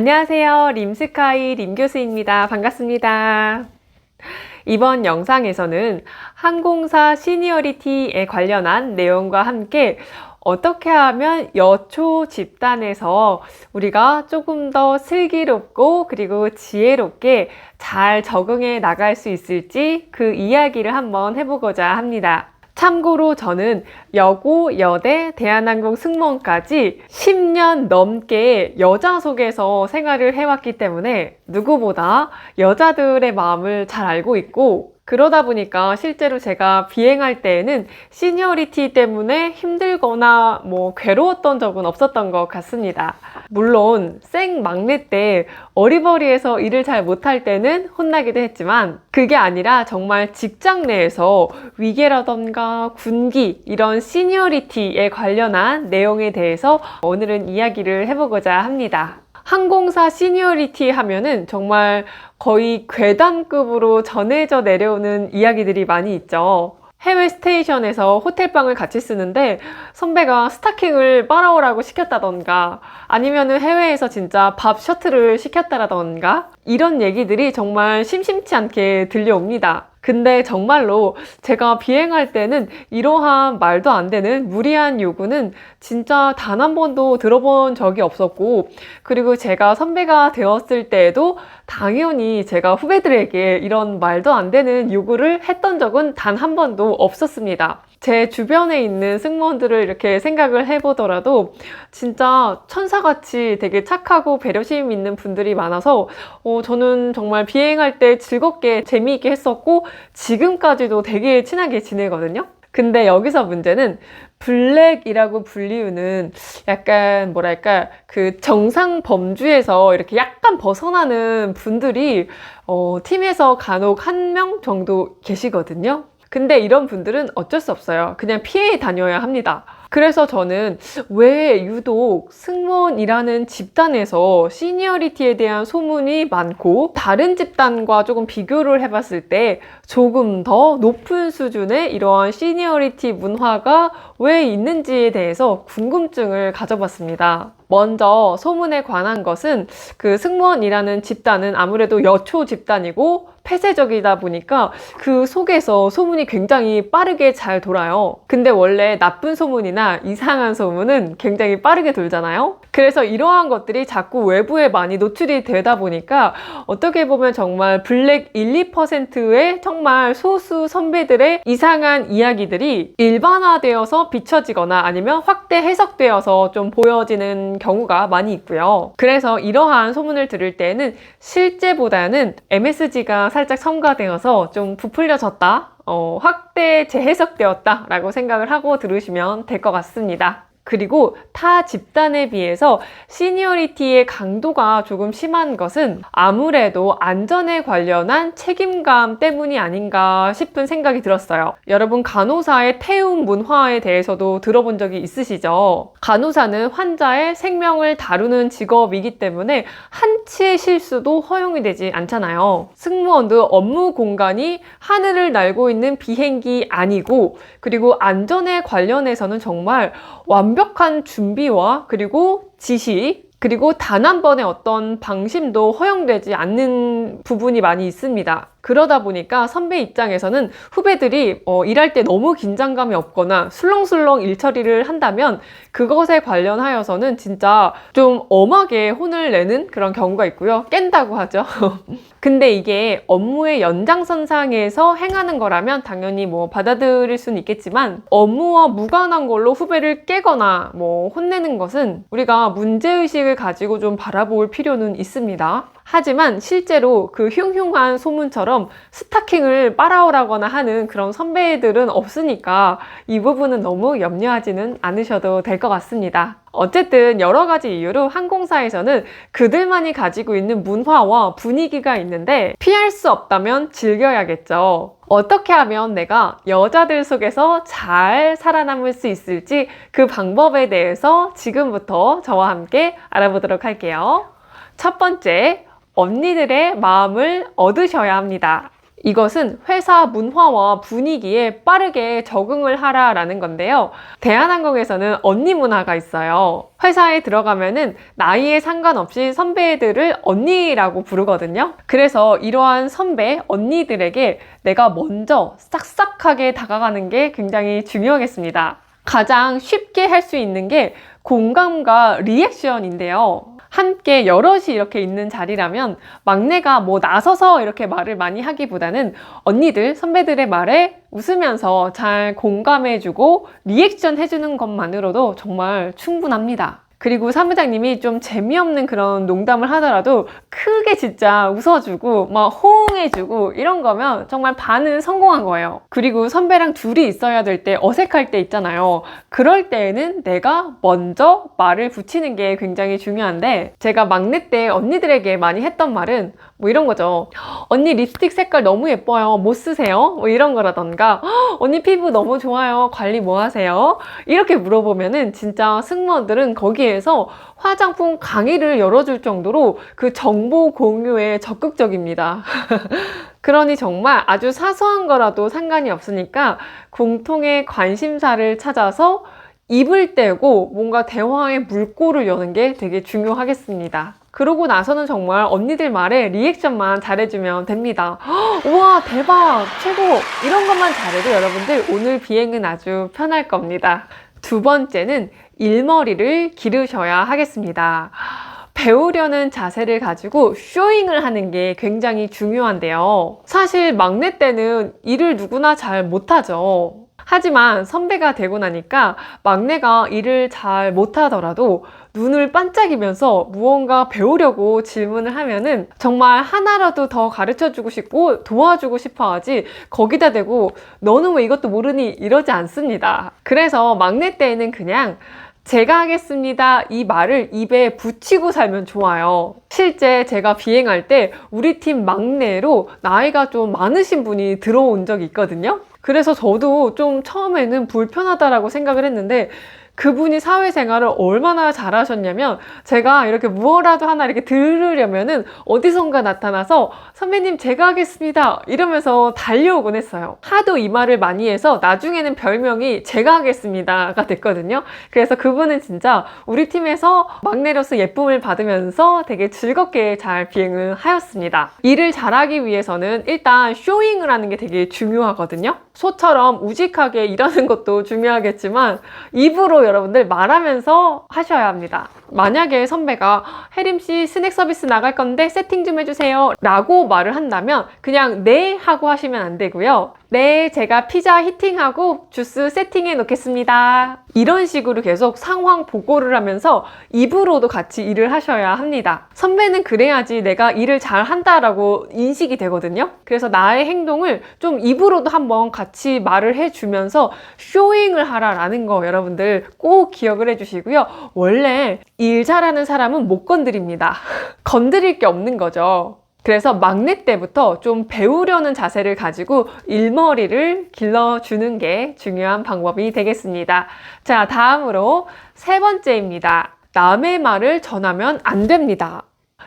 안녕하세요. 림스카이 림 교수입니다. 반갑습니다. 이번 영상에서는 항공사 시니어리티에 관련한 내용과 함께 어떻게 하면 여초 집단에서 우리가 조금 더 슬기롭고 그리고 지혜롭게 잘 적응해 나갈 수 있을지 그 이야기를 한번 해보고자 합니다. 참고로 저는 여고, 여대, 대한항공 승무원까지 10년 넘게 여자 속에서 생활을 해왔기 때문에 누구보다 여자들의 마음을 잘 알고 있고 그러다 보니까 실제로 제가 비행할 때에는 시니어리티 때문에 힘들거나 뭐 괴로웠던 적은 없었던 것 같습니다. 물론 생 막내 때 어리버리해서 일을 잘 못할 때는 혼나기도 했지만 그게 아니라 정말 직장 내에서 위계라던가 군기 이런 시니어리티에 관련한 내용에 대해서 오늘은 이야기를 해보고자 합니다. 항공사 시니어리티 하면은 정말 거의 괴담급으로 전해져 내려오는 이야기들이 많이 있죠. 해외 스테이션에서 호텔방을 같이 쓰는데 선배가 스타킹을 빨아오라고 시켰다던가 아니면은 해외에서 진짜 밥 셔틀을 시켰다라던가 이런 얘기들이 정말 심심치 않게 들려옵니다. 근데 정말로 제가 비행할 때는 이러한 말도 안 되는 무리한 요구는 진짜 단 한 번도 들어본 적이 없었고, 그리고 제가 선배가 되었을 때에도 당연히 제가 후배들에게 이런 말도 안 되는 요구를 했던 적은 단 한 번도 없었습니다. 제 주변에 있는 승무원들을 이렇게 생각을 해보더라도 진짜 천사같이 되게 착하고 배려심 있는 분들이 많아서 어, 저는 정말 비행할 때 즐겁게 재미있게 했었고 지금까지도 되게 친하게 지내거든요. 근데 여기서 문제는 블랙이라고 불리우는 약간 뭐랄까 그 정상 범주에서 이렇게 약간 벗어나는 분들이 어, 팀에서 간혹 한 명 정도 계시거든요. 근데 이런 분들은 어쩔 수 없어요. 그냥 피해 다녀야 합니다. 그래서 저는 왜 유독 승무원이라는 집단에서 시니어리티에 대한 소문이 많고 다른 집단과 조금 비교를 해봤을 때 조금 더 높은 수준의 이러한 시니어리티 문화가 왜 있는지에 대해서 궁금증을 가져봤습니다. 먼저 소문에 관한 것은 그 승무원이라는 집단은 아무래도 여초 집단이고 폐쇄적이다 보니까 그 속에서 소문이 굉장히 빠르게 잘 돌아요. 근데 원래 나쁜 소문이나 이상한 소문은 굉장히 빠르게 돌잖아요. 그래서 이러한 것들이 자꾸 외부에 많이 노출이 되다 보니까 어떻게 보면 정말 블랙 1, 2%의 정말 소수 선배들의 이상한 이야기들이 일반화되어서 비춰지거나 아니면 확대 해석되어서 좀 보여지는 경우가 많이 있고요. 그래서 이러한 소문을 들을 때는 실제보다는 MSG가 살짝 첨가되어서 좀 부풀려졌다, 어, 확대 재해석되었다라고 생각을 하고 들으시면 될 것 같습니다. 그리고 타 집단에 비해서 시니어리티의 강도가 조금 심한 것은 아무래도 안전에 관련한 책임감 때문이 아닌가 싶은 생각이 들었어요. 여러분 간호사의 태움 문화에 대해서도 들어본 적이 있으시죠? 간호사는 환자의 생명을 다루는 직업이기 때문에 한치의 실수도 허용이 되지 않잖아요. 승무원도 업무 공간이 하늘을 날고 있는 비행기 아니고 그리고 안전에 관련해서는 정말 완벽 한 준비와 그리고 지시 그리고 단 한 번의 어떤 방심도 허용되지 않는 부분이 많이 있습니다. 그러다 보니까 선배 입장에서는 후배들이 어, 일할 때 너무 긴장감이 없거나 술렁술렁 일 처리를 한다면 그것에 관련하여서는 진짜 좀 엄하게 혼을 내는 그런 경우가 있고요. 깬다고 하죠. 근데 이게 업무의 연장선상에서 행하는 거라면 당연히 뭐 받아들일 수는 있겠지만 업무와 무관한 걸로 후배를 깨거나 뭐 혼내는 것은 우리가 문제의식을 가지고 좀 바라볼 필요는 있습니다. 하지만 실제로 그 흉흉한 소문처럼 스타킹을 빨아오라거나 하는 그런 선배들은 없으니까 이 부분은 너무 염려하지는 않으셔도 될 것 같습니다. 어쨌든 여러 가지 이유로 항공사에서는 그들만이 가지고 있는 문화와 분위기가 있는데 피할 수 없다면 즐겨야겠죠. 어떻게 하면 내가 여자들 속에서 잘 살아남을 수 있을지 그 방법에 대해서 지금부터 저와 함께 알아보도록 할게요. 첫 번째, 언니들의 마음을 얻으셔야 합니다. 이것은 회사 문화와 분위기에 빠르게 적응을 하라라는 건데요. 대한항공에서는 언니 문화가 있어요. 회사에 들어가면은 나이에 상관없이 선배들을 언니라고 부르거든요. 그래서 이러한 선배, 언니들에게 내가 먼저 싹싹하게 다가가는 게 굉장히 중요하겠습니다. 가장 쉽게 할 수 있는 게 공감과 리액션인데요. 함께 여럿이 이렇게 있는 자리라면 막내가 뭐 나서서 이렇게 말을 많이 하기보다는 언니들, 선배들의 말에 웃으면서 잘 공감해주고 리액션 해주는 것만으로도 정말 충분합니다. 그리고 사무장님이 좀 재미없는 그런 농담을 하더라도 크게 진짜 웃어주고 막 호응해주고 이런 거면 정말 반은 성공한 거예요. 그리고 선배랑 둘이 있어야 될 때 어색할 때 있잖아요. 그럴 때에는 내가 먼저 말을 붙이는 게 굉장히 중요한데 제가 막내 때 언니들에게 많이 했던 말은 뭐 이런 거죠. 언니 립스틱 색깔 너무 예뻐요. 뭐 쓰세요? 뭐 이런 거라던가 언니 피부 너무 좋아요. 관리 뭐 하세요? 이렇게 물어보면은 진짜 승무원들은 거기에 서 화장품 강의를 열어줄 정도로 그 정보 공유에 적극적입니다. 그러니 정말 아주 사소한 거라도 상관이 없으니까 공통의 관심사를 찾아서 입을 떼고 뭔가 대화의 물꼬를 여는 게 되게 중요하겠습니다. 그러고 나서는 정말 언니들 말에 리액션만 잘해주면 됩니다. 헉, 우와, 대박, 최고! 이런 것만 잘해도 여러분들 오늘 비행은 아주 편할 겁니다. 두 번째는 일머리를 기르셔야 하겠습니다. 배우려는 자세를 가지고 쇼잉을 하는 게 굉장히 중요한데요. 사실 막내 때는 일을 누구나 잘 못하죠. 하지만 선배가 되고 나니까 막내가 일을 잘 못하더라도 눈을 반짝이면서 무언가 배우려고 질문을 하면은 정말 하나라도 더 가르쳐 주고 싶고 도와주고 싶어 하지 거기다 대고 너는 왜 이것도 모르니 이러지 않습니다. 그래서 막내 때에는 그냥 제가 하겠습니다. 이 말을 입에 붙이고 살면 좋아요. 실제 제가 비행할 때 우리 팀 막내로 나이가 좀 많으신 분이 들어온 적이 있거든요. 그래서 저도 좀 처음에는 불편하다라고 생각을 했는데 그분이 사회생활을 얼마나 잘하셨냐면 제가 이렇게 무엇라도 하나 이렇게 들으려면은 어디선가 나타나서 선배님 제가 하겠습니다 이러면서 달려오곤 했어요. 하도 이 말을 많이 해서 나중에는 별명이 제가 하겠습니다가 됐거든요. 그래서 그분은 진짜 우리 팀에서 막내로서 예쁨을 받으면서 되게 즐겁게 잘 비행을 하였습니다. 일을 잘하기 위해서는 일단 쇼잉을 하는 게 되게 중요하거든요. 소처럼 우직하게 일하는 것도 중요하겠지만 입으로 여러분들 말하면서 하셔야 합니다. 만약에 선배가 혜림 씨 스낵 서비스 나갈 건데 세팅 좀 해주세요 라고 말을 한다면 그냥 네 하고 하시면 안 되고요. 네, 제가 피자 히팅하고 주스 세팅해 놓겠습니다. 이런 식으로 계속 상황 보고를 하면서 입으로도 같이 일을 하셔야 합니다. 선배는 그래야지 내가 일을 잘 한다라고 인식이 되거든요. 그래서 나의 행동을 좀 입으로도 한번 같이 말을 해주면서 쇼잉을 하라라는 거 여러분들 꼭 기억을 해주시고요. 원래 일 잘하는 사람은 못 건드립니다. 건드릴 게 없는 거죠. 그래서 막내 때부터 좀 배우려는 자세를 가지고 일머리를 길러주는 게 중요한 방법이 되겠습니다. 자, 다음으로 세 번째입니다. 남의 말을 전하면 안 됩니다.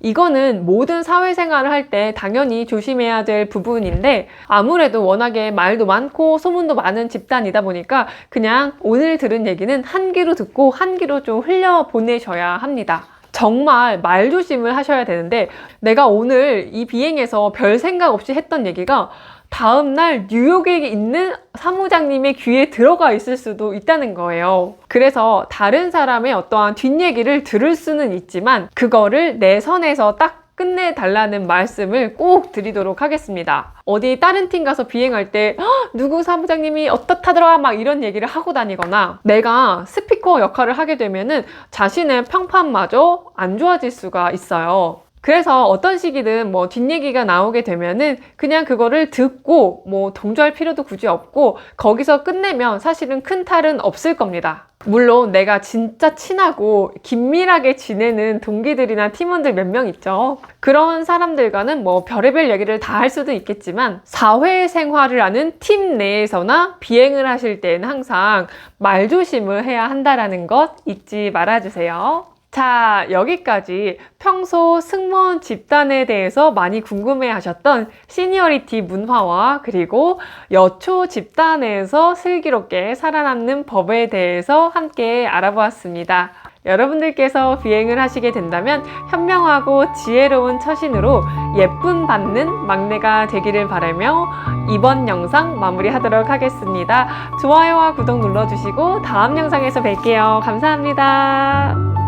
이거는 모든 사회생활을 할 때 당연히 조심해야 될 부분인데 아무래도 워낙에 말도 많고 소문도 많은 집단이다 보니까 그냥 오늘 들은 얘기는 한 귀로 듣고 한 귀로 좀 흘려 보내셔야 합니다. 정말 말조심을 하셔야 되는데 내가 오늘 이 비행에서 별 생각 없이 했던 얘기가 다음날 뉴욕에 있는 사무장님의 귀에 들어가 있을 수도 있다는 거예요. 그래서 다른 사람의 어떠한 뒷얘기를 들을 수는 있지만 그거를 내 선에서 딱 끝내달라는 말씀을 꼭 드리도록 하겠습니다. 어디 다른 팀 가서 비행할 때 "헉, 누구 사무장님이 어떻다더라 막 이런 얘기를 하고 다니거나 내가 스피커 역할을 하게 되면은 자신의 평판마저 안 좋아질 수가 있어요. 그래서 어떤 시기든 뭐 뒷얘기가 나오게 되면은 그냥 그거를 듣고 뭐 동조할 필요도 굳이 없고 거기서 끝내면 사실은 큰 탈은 없을 겁니다. 물론 내가 진짜 친하고 긴밀하게 지내는 동기들이나 팀원들 몇 명 있죠. 그런 사람들과는 뭐 별의별 얘기를 다 할 수도 있겠지만 사회생활을 하는 팀 내에서나 비행을 하실 때는 항상 말조심을 해야 한다라는 것 잊지 말아주세요. 자, 여기까지 평소 승무원 집단에 대해서 많이 궁금해 하셨던 시니어리티 문화와 그리고 여초 집단에서 슬기롭게 살아남는 법에 대해서 함께 알아보았습니다. 여러분들께서 비행을 하시게 된다면 현명하고 지혜로운 처신으로 예쁨 받는 막내가 되기를 바라며 이번 영상 마무리하도록 하겠습니다. 좋아요와 구독 눌러주시고 다음 영상에서 뵐게요. 감사합니다.